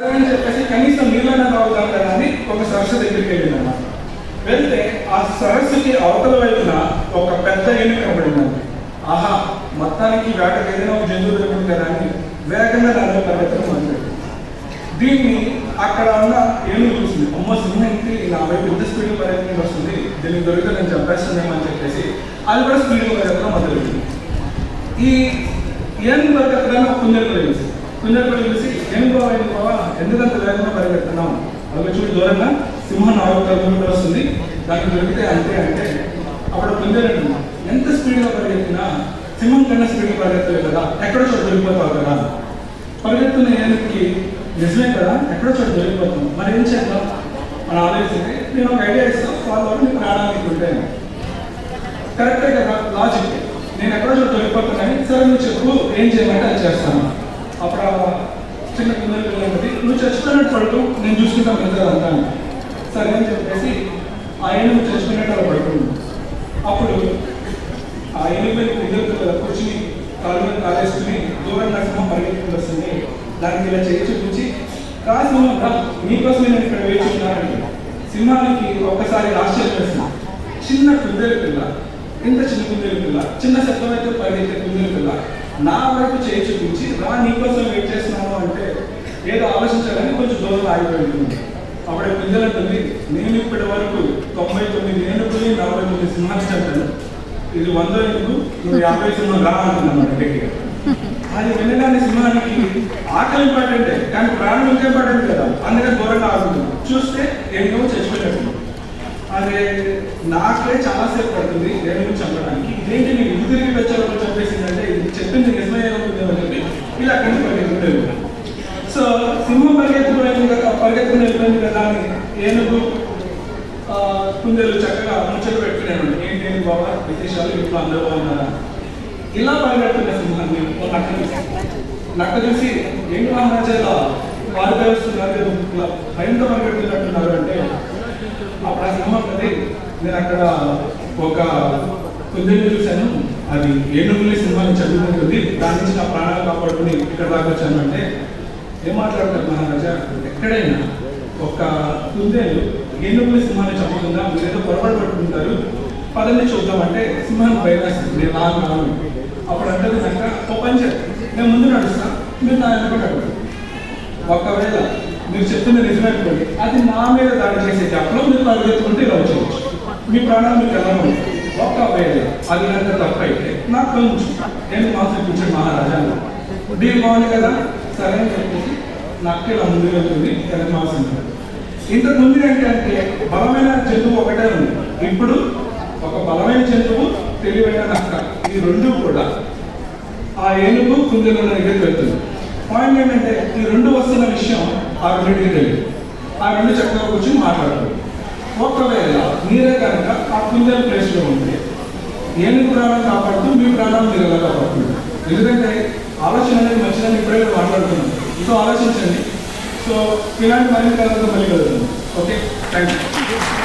అని చెప్పేసి కనీసం నీళ్ళన్న తాగుతాం కదా అని ఒక సరస్సు దగ్గరికి వెళ్ళిందన్నమాట. వెళ్తే ఆ సరస్సుకి అవతల వైపున ఒక పెద్ద ఏనుగు కనబడిందండి. ఆహా మొత్తానికి వేటకు ఏదైనా ఒక జంతువు దొరికింది కదా అని వేగంగా దానిలో పరిగెత్తడం మొదలుపెట్టింది. దీన్ని అక్కడ ఉన్న ఏనుగు చూసింది. అమ్మ సింహానికి నా వైపు ఇంత స్పీడ్ పరిగెత్తుకుంటూ వస్తుంది? దీనికి దొరికితే నేను చంపేస్తున్నామని చెప్పేసి అది కూడా స్పీడ్ పరిగెత్తడం మొదలుపెట్టింది. ఈ ఏం పరిగెత్తడానికి ఒక కుందేలు కూడా చూసి చూసి ఏం కావాలి ఏం బావా? ఎందుకంత వేగంగా పరిగెడుతున్నాం అవి చూడు దూరంగా సింహం నాలుగు కిలోమీటర్ వస్తుంది. దానికి దొరికితే అంతే అంటే అప్పుడు కుందేలు ఎంత స్పీడ్గా పరిగెత్తినా సింహం కన్నా స్పీడ్గా పరిగెత్తలేదు కదా. ఎక్కడో చోట దొరికిపోతావు కదా. పరిగెత్తున్న ఏనుగుకి నిజమే కదా? ఎక్కడో చోట దొరికిపోతాం మరి ఏం చేద్దాం? అని ఆలోచిస్తే నేను ఒక ఐడియా ఇస్తాను. వాళ్ళ వరకు నీ ప్రాణానికి ఉంటాను కరెక్టే కదా. లాజిక్. నేను ఎక్కడో చోట దొరికిపోతున్నాను సరే నువ్వు చెప్పు. ఏం చేయమంటే అది చేస్తాను. అప్పుడు చిన్న పిల్లలు పిల్లలకి నువ్వు చచ్చిపోయినట్టు పడుతూ నేను చూసుకుంటాను పెద్దగా అంతా సరే అని చెప్పేసి ఆయన నువ్వు చచ్చిపోయినట్టు అలా పడుతుంది అప్పుడు ఆ ఎనిమిది మీద పిల్లలు కూర్చుని కాలు మీద కాలేసుకుని దూరం నరసింహం పరిగెత్తుకుని వస్తుంది. దానికి ఇలా చేయి చూపించి రా మీకోసం నేను ఇక్కడ వేచి ఉన్నానండి. సింహానికి ఒక్కసారి ఆశ్చర్యం వేస్తుంది. చిన్న కుందేలు పిల్ల ఇంత చిన్న కుందేలు పిల్ల చిన్న శబ్దం అయితే పరిగెత్తే కుందేలు పిల్ల నా వరకు చేయి చూపించి రా నీకోసం ఏదో ఆలోచించాలని కొంచెం దూరం ఆగిపోయింది అప్పుడే కుందేలు అంటుంది నేను ఇప్పటి వరకు తొంభై తొమ్మిది ఏనుగులు నలభై తొమ్మిది సింహాలు చెప్పాను ఇది వంద ఏనుగు నువ్వు యాభై సింహం రా అంటున్నాను గట్టిగా అది వినగానే సింహానికి ఆకలి ఇంపార్టెంటే కానీ ప్రాణం ఇంకా ఇంపార్టెంట్ కదా అందుకని దూరంగా ఆగుతుంది. చూస్తే ఏనుగు చచ్చిపోయినట్టు అదే నాకే చాలాసేపు పడుతుంది ఏనుగు చంపడానికి. ఇదేంటి నీకు ఇల్లు తిరిగి వచ్చేటప్పుడు చంపేసిందంటే ఇది చెప్పింది నిజమే అవుతుంది అని చెప్పి ఇలా అక్కడి నుంచి పరిగెత్తుకుంటే సో సింహం పరిగెత్తుకునేది కదా పరిగెత్తుకుని వెళ్ళిపోయింది కదా అని ఏనుగు కుందేలు చక్కగా ముచ్చట పెట్టుకునేవాడు ఏంటి బాబా? విశేషాలు? ఇంట్లో అందరూ బాగున్నారా? ఇలా పరిగెడుతున్న సింహాన్ని నక్క చూసి. నక్క చూసి ఏంటి మహారాజా? ఇలా వారు పేరుస్తున్నారు ఇలా భయంతో పరిగెడుతున్నట్టున్నారు అంటే అప్పుడు ఆ సింహం అది నేను అక్కడ ఒక కుందేలు చూశాను. అది ఏనుగులే సింహాన్ని చదువుకుంటుంది. దాని నుంచి నా ప్రాణాలు కాపాడుకుని ఇక్కడ దాకా వచ్చాను అంటే ఏం మాట్లాడతారు మహారాజా? ఎక్కడైనా ఒక కుందేలు ఏనుగుల సింహాన్ని చంపుతుందా? మీరేదో పొరపాటు పట్టుకుంటారు. పదండి చూద్దామంటే సింహాన్ని భయం నేను నాకు రాను. అప్పుడు అంటే కనుక ఓ పని చేయండి. నేను ముందు నడుస్తా మీరు నా వెనక ఒకవేళ మీరు చెప్తున్న నిజమైనటువంటి అది నా మీద దాడి చేసే గ్యాప్లో మీరు పరిగెత్తుకుంటే ఇలా వచ్చేయచ్చు. మీ ప్రాణాలు మీకు ఎలా ఉంటాయి ఒకవేళ అది కనుక తప్పైతే నాకు కొంచెం. నేను మాత్రం కూర్చొని మహారాజా దీని బాగుంది కదా? సరే అని చెప్పేసి నక్క ఇలా ముందు వెళ్తుంది వెనక ఇంతకు ముందు ఏంటంటే బలమైన జంతువు ఒకటే ఉంది. ఇప్పుడు ఒక బలమైన జంతువు తెలివైన నక్క. ఈ రెండు కూడా ఆ ఏనుగు కుందేలు ఉన్న దగ్గరికి వెళ్తుంది. పాయింట్ ఏంటంటే ఈ రెండు వస్తున్న విషయం ఆ రెండింటికి తెలియదు. ఆ రెండు చక్కగా కూర్చొని మాట్లాడుతుంది. ఒకవేళ మీరే కనుక ఆ కుందేలు ప్లేస్లో ఉంటే ఏనుగు ప్రాణాలు కాపాడుతూ మీ ప్రాణాలు మీరు ఎలా కాపాడుతుంది ఎందుకంటే ఆలోచన అనేది మంచిదని ఇప్పుడే మాట్లాడుతున్నాను సో ఆలోచించండి. సో ఇలాంటి మరింత మళ్ళీ కలుగుతుంది ఓకే థ్యాంక్ యూ